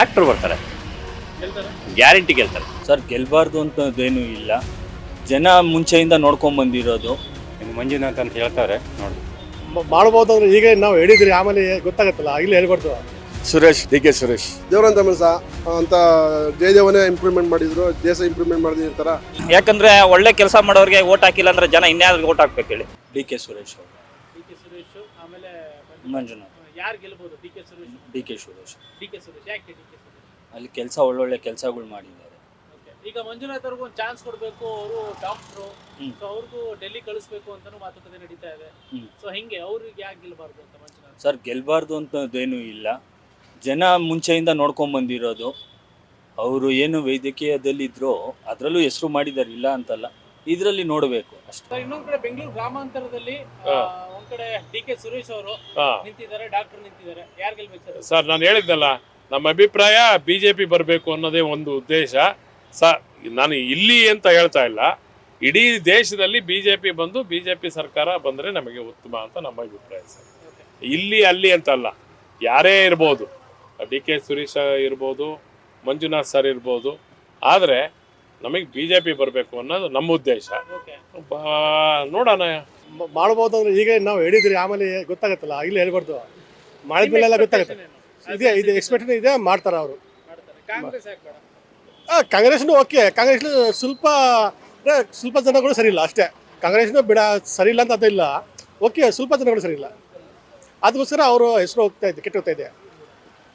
Doctor ಬರ್ತಾರೆ. Guarantee ಗೆಲ್ತಾರೆ sir ಗೆಲ್ಬಾರ್ದು ಅಂತದೇನು ಇಲ್ಲ. ಜನ ಮುಂಚೆಯಿಂದ ನೋಡ್ಕೊಂಡ್ ಬಂದಿರೋದು. ಇನ್ನು ಮಂಜುನಾಥ್ ಅಂತ ಹೇಳ್ತಾರೆ ನೋಡಿ ಮಾಡ್ಬೋದು ಅಂದ್ರೆ ಈಗ ನಾವು ಹೇಳಿದ್ರಿ ಆಮೇಲೆ ಗೊತ್ತಾಗತ್ತಲ್ಲ ಇಲ್ಲಿ ಹೇಳ್ಬಾರ್ದು. Suresh D K Suresh. ದೇವರಂತ ಮನಸ ಅಂತ ಜಯದೇವನೇ ಇಂಪ್ರೂವ್ಮೆಂಟ್ ಮಾಡಿದ್ರು ದೇಶ ಇಂಪ್ರೂವ್ಮೆಂಟ್ ಮಾಡಿದಿರ್ತಾರ ಯಾಕಂದ್ರೆ ಒಳ್ಳೆ ಕೆಲಸ ಮಾಡೋರಿಗೆ ಓಟ್ ಹಾಕಿಲ್ಲ ಅಂದ್ರೆ ಜನ ಇನ್ಯಾರು ಓಟ್ ಹಾಕ್ಬೇಕು ಹೇಳಿ. ಡಿ ಕೆ ಸುರೇಶ್ ಅವರು. ಡಿ ಕೆ ಸುರೇಶ್ ಆಮೇಲೆ ಮಂಜುನಾಥ್. ಯಾರು ಗೆಲ್ಬಹುದು D K Suresh D K Suresh. D K Suresh. ಯಾಕೆ ಡಿ ಕೆ ಸುರೇಶ್? ಅಲ್ಲಿ ಕೆಲಸ ಒಳ್ಳೊಳ್ಳೆ ಕೆಲಸಗಳು ಮಾಡಿದ್ದಾರೆ. Okay. ಈಗ ಮಂಜುನಾಥ್ ಅವ್ರಿಗೂ ಒಂದು ಚಾನ್ಸ್ ಕೊಡಬೇಕು ಅವರು ಡಾಕ್ಟ್ರು ಹ್ಮ್. ಸೊ ಅವ್ರಿಗೂ ಡೆಲ್ಲಿ ಕಳಿಸ್ಬೇಕು ಅಂತಾನು ಮಾತುಕತೆ ನಡೀತಾ ಇದೆ. ಹ್ಮ್. ಸೊ ಹಿಂಗೆ? ಅವ್ರಿಗೆ ಯಾಕೆ ಗೆಲ್ಬಾರ್ದು ಅಂತ ಮಂಜುನಾಥ್? ಸರ್ ಗೆಲ್ಬಾರ್ದು ಅಂತದೇನು ಇಲ್ಲ. ಜನ ಮುಂಚೆಯಿಂದ ನೋಡ್ಕೊಂಡ್ ಬಂದಿರೋದು. ಅವರು ಏನು ವೈದ್ಯಕೀಯದಲ್ಲಿ ಇದ್ರೋ ಅದರಲ್ಲೂ ಹೆಸರು ಮಾಡಿದ್ದಾರೆ ಇಲ್ಲ ಅಂತಲ್ಲ. ಇದರಲ್ಲಿ ನೋಡಬೇಕು ಅಷ್ಟೇ. ಸರ್ ಇನ್ನೊಂದ್ ಕಡೆ ಬೆಂಗಳೂರು ಗ್ರಾಮಾಂತರದಲ್ಲಿ ಆ, ಕಡೆ ಡಿ ಕೆ ಸುರೇಶ್ ಅವರು ನಿಂತಿದ್ದಾರೆ ಡಾಕ್ಟರ್ ನಿಂತಿದ್ದಾರೆ. ಯಾರು ಗೆಲ್ಬೇಕು ಸರ್ ನಾನು ಹೇಳಿದ್ನಲ್ಲ ನಮ್ಮ ಅಭಿಪ್ರಾಯ ಬಿ ಜೆ ಪಿ ಬರಬೇಕು ಅನ್ನೋದೇ ಒಂದು ಉದ್ದೇಶ. ಸ ನಾನು ಇಲ್ಲಿ ಅಂತ ಹೇಳ್ತಾ ಇಲ್ಲ. ಇಡೀ ದೇಶದಲ್ಲಿ ಬಿ ಜೆ ಪಿ ಬಂದು ಬಿ ಜೆ ಪಿ ಸರ್ಕಾರ ಬಂದರೆ ನಮಗೆ ಉತ್ತಮ ಅಂತ ನಮ್ಮ ಅಭಿಪ್ರಾಯ ಸರ್. ಇಲ್ಲಿ ಅಲ್ಲಿ ಅಂತಲ್ಲ ಯಾರೇ ಇರ್ಬೋದು. ಡಿ ಕೆ ಸುರೇಶ ಇರ್ಬೋದು ಮಂಜುನಾಥ್ ಸರ್ ಇರ್ಬೋದು. ಆದರೆ ನಮಗೆ ಬಿ ಜೆ ಪಿ ಬರಬೇಕು ಅನ್ನೋದು ನಮ್ಮ ಉದ್ದೇಶ. ಓಕೆ ಬಾ- ನೋಡೋಣ. ಮಾಡ್ಬೋದು ಅಂದ್ರೆ ಈಗ ನಾವು ಹೇಳಿದ್ರಿ ಆಮೇಲೆ ಗೊತ್ತಾಗತ್ತಲ್ಲ ಇಲ್ಲಿ ಹೇಳ್ಬಾರ್ದು. ಮಾಡಿದ್ಮೇಲೆ ಎಲ್ಲ ಗೊತ್ತಾಗುತ್ತೆ. ಇದೆ ಇದೆ ಎಕ್ಸ್ಪೆಕ್ಟೇಷನ್ ಇದೆ ಮಾಡ್ತಾರೆ ಅವರು. ಬೇಡ ಕಾಂಗ್ರೆಸ್ನು ಓಕೆ ಕಾಂಗ್ರೆಸ್ ಸ್ವಲ್ಪ ಅಂದ್ರೆ ಸ್ವಲ್ಪ ಜನಗಳು ಸರಿ ಇಲ್ಲ ಅಷ್ಟೇ. ಕಾಂಗ್ರೆಸ್ನು ಬಿಡ ಸರಿ ಇಲ್ಲ ಅಂತ ಅದಿಲ್ಲ ಓಕೆ ಸ್ವಲ್ಪ ಜನಗಳು ಸರಿ ಇಲ್ಲ. ಅದಕ್ಕೋಸ್ಕರ ಅವರು ಹೆಸರು ಹೋಗ್ತಾ ಇದೆ ಕೆಟ್ಟು ಹೋಗ್ತಾ ಇದೆ.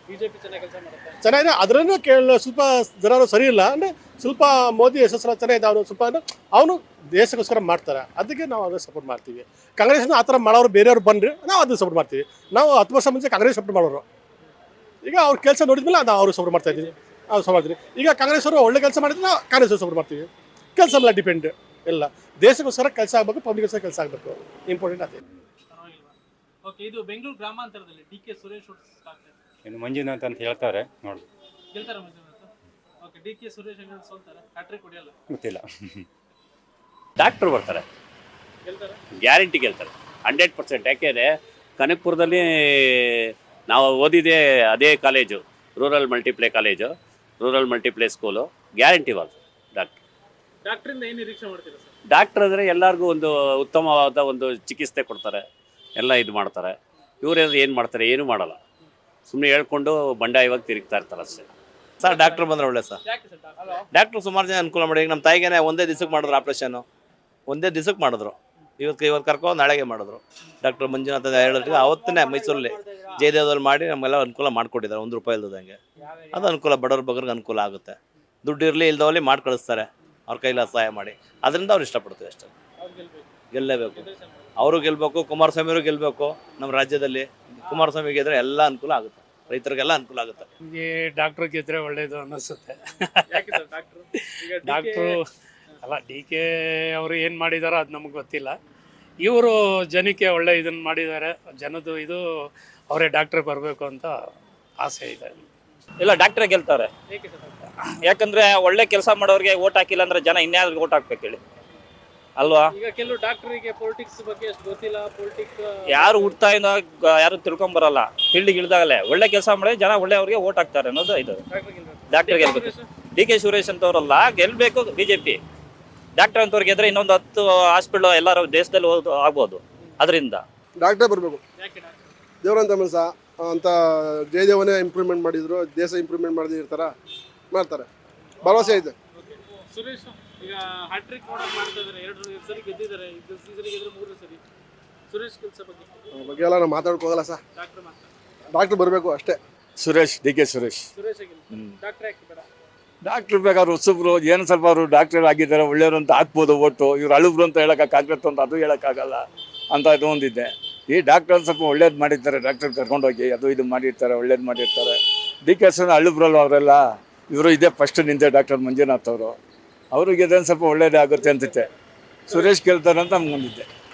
ಬಿಜೆಪಿ ಚೆನ್ನಾಗಿ ಕೆಲಸ ಮಾಡುತ್ತೆ? ಚೆನ್ನಾಗಿದೆ. ಅದ್ರೂ ಕೇಳ ಸ್ವಲ್ಪ ಜನರು ಸರಿ ಇಲ್ಲ. ಅಂದರೆ ಸ್ವಲ್ಪ ಮೋದಿ ಹೆಸರು ಚೆನ್ನಾಗಿದೆ. ಅವನು ಸ್ವಲ್ಪ ಅಂದ್ರೆ ಅವನು ದೇಶಕ್ಕೋಸ್ಕರ ಮಾಡ್ತಾರೆ. ಅದಕ್ಕೆ ನಾವು ಅದನ್ನ ಸಪೋರ್ಟ್ ಮಾಡ್ತೀವಿ. ಕಾಂಗ್ರೆಸ್ನ ಆ ಥರ ಮಾಡೋರು ಬೇರೆಯವ್ರು ಬಂದರೆ ನಾವು ಅದನ್ನ ಸಪೋರ್ಟ್ ಮಾಡ್ತೀವಿ. ನಾವು ಹತ್ತು ವರ್ಷ ಮುಂಚೆ ಕಾಂಗ್ರೆಸ್ ಸಪೋರ್ಟ್ ಮಾಡೋರು. ಈಗ ಅವ್ರ ಕೆಲಸ ನೋಡಿದ್ಮೇಲೆ ನಾವು ಅವ್ರಿಗೆ ಸಪೋರ್ಟ್ ಮಾಡ್ತಾ ಇದ್ದೀವಿ. ನಾವು ಸಪೋರ್ಟ್ ಮಾಡ್ತೀವಿ. ಈಗ ಕಾಂಗ್ರೆಸ್ ಅವರು ಒಳ್ಳೆ ಕೆಲಸ ಮಾಡಿದ್ರೆ ನಾವು ಕಾಂಗ್ರೆಸ್ ಸಪೋರ್ಟ್ ಮಾಡ್ತೀವಿ. ಕೆಲಸ ಮೇಲೆ ಡಿಪೆಂಡ್ ಎಲ್ಲ. ದೇಶಕ್ಕೋಸ್ಕರ ಕೆಲಸ ಆಗಬೇಕು ಪಬ್ಲಿಕ್ಗೋಸ್ಕರ ಕೆಲಸ ಆಗಬೇಕು. ಇಂಪಾರ್ಟೆಂಟ್ ಅದೇ. ಓಕೆ ಇದು ಬೆಂಗಳೂರು ಗ್ರಾಮಾಂತರದಲ್ಲಿ ಡಿ ಕೆ ಸುರೇಶ್. ಇನ್ನು ಮಂಜುನಾಥ್ ಅಂತ ಹೇಳ್ತಾರೆ ನೋಡಿ. ಗೆಲ್ತಾರ Manjunath? Okay D K Suresh ಹೆಂಗ್ ಸೋಲ್ತಾರೆ. ಹ್ಯಾಟ್ರಿಕ್ ಹೊಡಿಯಲ್ಲ? ಗೊತ್ತಿಲ್ಲ. ಡಾಕ್ಟ್ರು ಬರ್ತಾರೆ. ಗೆಲ್ತಾರ? ಗ್ಯಾರಂಟಿ ಗೆಲ್ತಾರೆ. ಹಂಡ್ರೆಡ್ ಪರ್ಸೆಂಟ್ ಯಾಕೆಂದರೆ ಕನಕಪುರದಲ್ಲಿ ನಾವು ಓದಿದೆ ಅದೇ ಕಾಲೇಜು ರೂರಲ್ ಮಲ್ಟಿಪ್ಲೇ ಕಾಲೇಜು ರೂರಲ್ ಮಲ್ಟಿಪ್ಲೇ ಸ್ಕೂಲು ಗ್ಯಾರಂಟಿ ವಾಲ್ಸ್ ಡಾಕ್ಟ್ರ್ ಡಾಕ್ಟ್ರಿಂದ ಏನು ನಿರೀಕ್ಷೆ ಮಾಡ್ತೀರಾ ಸರ್ ಡಾಕ್ಟ್ರ್ ಅಂದರೆ ಎಲ್ಲರಿಗೂ ಒಂದು ಉತ್ತಮವಾದ ಒಂದು ಚಿಕಿತ್ಸೆ ಕೊಡ್ತಾರೆ. ಎಲ್ಲ ಇದು ಮಾಡ್ತಾರೆ. ಇವರೇನು ಏನು ಮಾಡ್ತಾರೆ? ಏನೂ ಮಾಡಲ್ಲ. ಸುಮ್ಮನೆ ಹೇಳ್ಕೊಂಡು ಬಂಡಾಯವಾಗಿ ತಿರುಗ್ತಾ ಇರ್ತಾರೆ ಅಷ್ಟೇ. ಸರ್ ಡಾಕ್ಟರ್ ಬಂದ್ರೆ ಒಳ್ಳೆ ಸರ್? ಡಾಕ್ಟರ್ ಸುಮಾರು ಜನ ಅನುಕೂಲ ಮಾಡಿ ಈಗ ನಮ್ಮ ತಾಯಿಗೆ ಒಂದೇ ದಿವಸಕ್ಕೆ ಮಾಡಿದ್ರು ಆಪ್ರೇಷನ್ನು. ಒಂದೇ ದಿವಸಕ್ಕೆ ಮಾಡಿದ್ರು. ಇವತ್ತು ಇವತ್ತು ಕರ್ಕೊಂಡು ನಾಳೆಗೆ ಮಾಡಿದ್ರು. ಡಾಕ್ಟರ್ ಮಂಜುನಾಥ ಹೇಳಿದ್ರೆ. ಅವತ್ತನೇ ಮೈಸೂರಲ್ಲಿ ಜಯದೇವದಲ್ಲಿ ಮಾಡಿ ನಮಗೆಲ್ಲ ಅನುಕೂಲ ಮಾಡಿಕೊಟ್ಟಿದ್ದಾರೆ. ಒಂದು ರೂಪಾಯಿ ಇಲ್ದಂಗೆ ಅದು ಅನುಕೂಲ ಬಡವ್ರ ಬಗ್ಗರಿಗೆ ಅನುಕೂಲ ಆಗುತ್ತೆ. ದುಡ್ಡು ಇರಲಿ ಇಲ್ದವಲ್ಲಿ ಮಾಡಿ ಕಳಿಸ್ತಾರೆ. ಅವ್ರ ಕೈಲ ಸಹಾಯ ಮಾಡಿ. ಅದರಿಂದ ಅವ್ರು ಇಷ್ಟಪಡ್ತೀವಿ ಅಷ್ಟೇ. ಗೆಲ್ಲೇಬೇಕು. ಅವರು ಗೆಲ್ಬೇಕು ಕುಮಾರಸ್ವಾಮಿಯವರು ಗೆಲ್ಬೇಕು ನಮ್ಮ ರಾಜ್ಯದಲ್ಲಿ ಕುಮಾರಸ್ವಾಮಿ ಗೆದ್ರೆ ಎಲ್ಲ ಅನುಕೂಲ ಆಗುತ್ತೆ. ರೈತರಿಗೆಲ್ಲ ಅನುಕೂಲ ಆಗುತ್ತೆ. ಈ ಡಾಕ್ಟರ್ ಗೆದ್ರೆ ಒಳ್ಳೇದು ಅನ್ನಿಸುತ್ತೆ. ಯಾಕೆ ಸರ್ ಡಾಕ್ಟ್ರು? ಅಲ್ಲ ಡಿ ಕೆ ಅವರು ಏನು ಮಾಡಿದಾರೋ ಅದು ನಮಗೆ ಗೊತ್ತಿಲ್ಲ. ಇವರು ಜನಕ್ಕೆ ಒಳ್ಳೆ ಇದನ್ನು ಮಾಡಿದ್ದಾರೆ ಜನದು ಇದು ಅವರೇ ಡಾಕ್ಟ್ರ್ ಬರಬೇಕು ಅಂತ ಆಸೆ ಇದೆ. ಇಲ್ಲ ಡಾಕ್ಟ್ರೇ ಗೆಲ್ತಾರೆ. ಯಾಕಂದ್ರೆ ಒಳ್ಳೆ ಕೆಲಸ ಮಾಡೋರಿಗೆ ಓಟ್ ಹಾಕಿಲ್ಲ ಅಂದ್ರೆ ಜನ ಇನ್ಯಾರಿಗೆ ಓಟ್ ಹಾಕ್ಬೇಕು ಹೇಳಿ. ಅಲ್ವಾ? ಈಗ ಕೆಲವು ಡಾಕ್ಟರಿಗೆ ಪೊಲಿಟಿಕ್ಸ್ ಬಗ್ಗೆ ಅಷ್ಟು ಗೊತ್ತಿಲ್ಲ ಪೊಲಿಟಿಕ್ಸ್ ಯಾರು ಹುಡ್ತಾ ಇಂದ ಯಾರು ತಿಳ್ಕೊಂಡ್ ಬರಲ್ಲ ಫೀಲ್ಡ್ಗೆ ಇಳ್ದಾಗಲೇ. ಒಳ್ಳೆ ಕೆಲಸ ಮಾಡಿ ಜನ ಒಳ್ಳೆಯವ್ರಿಗೆ ಓಟ್ ಹಾಕ್ತಾರೆ ಅನ್ನೋದು ಇದು. ಡಾಕ್ಟರ್ ಗೆಲ್ಬೇಕು ಡಿ ಕೆ ಸುರೇಶ್ ಅಂತವ್ರಲ್ಲ ಗೆಲ್ಬೇಕು ಬಿಜೆಪಿ ಡಾಕ್ಟರ್ ಅಂತವ್ರಿಗೆ ಗೆದ್ರೆ ಇನ್ನೊಂದು ಹತ್ತು ಹಾಸ್ಪಿಟಲ್ ಎಲ್ಲರೂ ದೇಶದಲ್ಲಿ ಹೋದ್ ಆಗ್ಬೋದು. ಅದರಿಂದ. ಡಾಕ್ಟರ್ ಬರಬೇಕು. ಯಾಕೆ ಡಾಕ್ಟರ್ ದೇವರಂತ ಮನಸ ಅಂತ ಜಯದೇವನೇ ಇಂಪ್ರೂವ್ಮೆಂಟ್ ಮಾಡಿದ್ರು ದೇಶ ಇಂಪ್ರೂವ್ಮೆಂಟ್ ಮಾಡಿದಿರ್ತಾರ ಮಾಡ್ತಾರೆ. ಭರವಸೆ ಐತೆ. ಸುರೇಶ್ ಈಗ ಹ್ಯಾಟ್ರಿಕ್ ನೋಡಕ್ ಮಾಡ್ತಾ ಇದಾರೆ ಎರಡು ಸರಿ ಗೆದ್ದಿದ್ದಾರೆ ಇದು ಸೀಸನ್ ಗೆದ್ರೆ ಮೂರನೇ ಸರಿ. ಸುರೇಶ್ ಕೆಲಸ ಬಗ್ಗೆ. ಬಗ್ಗೆ ಎಲ್ಲ ನಾವು ಮಾತಾಡ್ಕೋಗಲ್ಲ ಸರ್. ಡಾಕ್ಟರ್ ಮಾತ್ರ. ಡಾಕ್ಟರ್ ಬರಬೇಕು ಅಷ್ಟೇ. Suresh D K Suresh. Suresh doctor ಯಾಕೆ ಬೇಡ? ಡಾಕ್ಟ್ರ್ ಬೇಕಾದ್ರೆ ಹೊಸಬ್ರು ಏನು ಸ್ವಲ್ಪ ಅವರು ಡಾಕ್ಟರ್ ಆಗಿದ್ದಾರೆ ಒಳ್ಳೆಯವರು ಅಂತ ಹಾಕ್ಬೋದು ಒಟ್ಟು. ಇವ್ರು ಅಳುಬ್ರು ಅಂತ ಹೇಳೋಕ್ಕಾಗತ್ತೆ ಅಂತ ಅದು ಹೇಳೋಕ್ಕಾಗಲ್ಲ ಅಂತ ಇದು ಒಂದಿದೆ. ಈ ಡಾಕ್ಟರ್ ಸ್ವಲ್ಪ ಒಳ್ಳೇದು ಮಾಡಿರ್ತಾರೆ ಡಾಕ್ಟರ್ ಕರ್ಕೊಂಡೋಗಿ ಅದು ಇದು ಮಾಡಿರ್ತಾರೆ ಒಳ್ಳೇದು ಮಾಡಿರ್ತಾರೆ. ಡಿ ಕೆ ಎಸ್ ಅಳುಬ್ರಲ್ಲ ಅವರೆಲ್ಲ? ಇವರು ಇದೇ ಫಸ್ಟ್ ನಿಂತೆ ಡಾಕ್ಟರ್ ಮಂಜುನಾಥ್ ಅವರು. ಅವ್ರಿಗೆ ಇದನ್ನು ಸ್ವಲ್ಪ ಒಳ್ಳೇದಾಗುತ್ತೆ ಅಂತಿದ್ದೆ. ಸುರೇಶ್ ಗೆಲ್ತಾರೆ ಅಂತ ನಮ್ಗೊಂದಿದ್ದೆ.